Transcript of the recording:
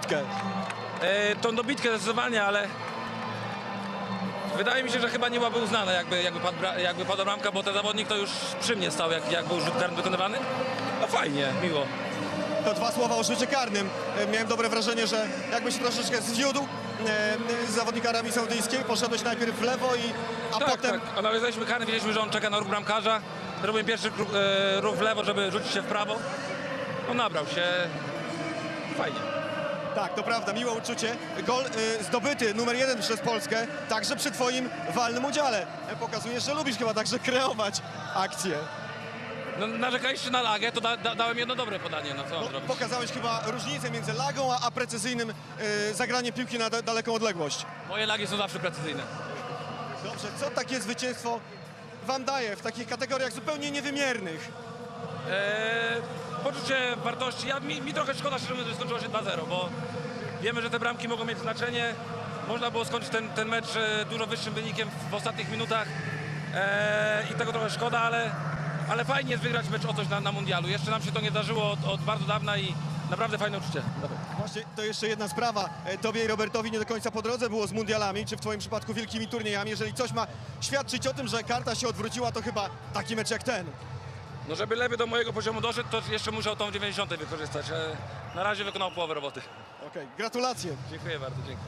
dobitkę. E, tą dobitkę zdecydowanie, ale wydaje mi się, że chyba nie byłaby uznana, jakby, jakby, padł, jakby padła bramka, bo ten zawodnik to już przy mnie stał, jak, jak był rzut karny wykonywany. No fajnie, miło. To dwa słowa o rzucie karnym. E, Miałem dobre wrażenie, że jakbyś troszeczkę zwiódł e, z zawodnika Arabii Saudyjskiej, poszedłeś najpierw w lewo i a tak, potem tak. Analizowaliśmy karny, wiedzieliśmy, że on czeka na ruch bramkarza. Zrobiłem pierwszy e, ruch w lewo, żeby rzucić się w prawo. No nabrał się. Fajnie. Tak, to prawda, miłe uczucie. Gol y, zdobyty numer jeden przez Polskę, także przy twoim walnym udziale. E, Pokazujesz, że lubisz chyba także kreować akcje. No, narzekaliście na lagę, to da, da, dałem jedno dobre podanie, no co mam No, zrobić? pokazałeś chyba różnicę między lagą, a, a precyzyjnym y, zagraniem piłki na da, daleką odległość. Moje lagi są zawsze precyzyjne. Dobrze, co takie zwycięstwo wam daje w takich kategoriach zupełnie niewymiernych? Eee, poczucie wartości. Ja, mi, mi trochę szkoda, że skończyło się 2-0, bo wiemy, że te bramki mogą mieć znaczenie. Można było skończyć ten, ten mecz e, dużo wyższym wynikiem w, ostatnich minutach eee, i tego trochę szkoda, ale, ale fajnie jest wygrać mecz o coś na, na mundialu. Jeszcze nam się to nie darzyło od, od bardzo dawna i naprawdę fajne uczucie. Właśnie to jeszcze jedna sprawa. E, Tobie i Robertowi nie do końca po drodze było z mundialami, czy w twoim przypadku wielkimi turniejami. Jeżeli coś ma świadczyć o tym, że karta się odwróciła, to chyba taki mecz jak ten. No żeby lewy do mojego poziomu doszedł, to jeszcze musiał tą 90 wykorzystać. E, na razie wykonał połowę roboty. Okej, gratulacje. Dziękuję bardzo, dzięki.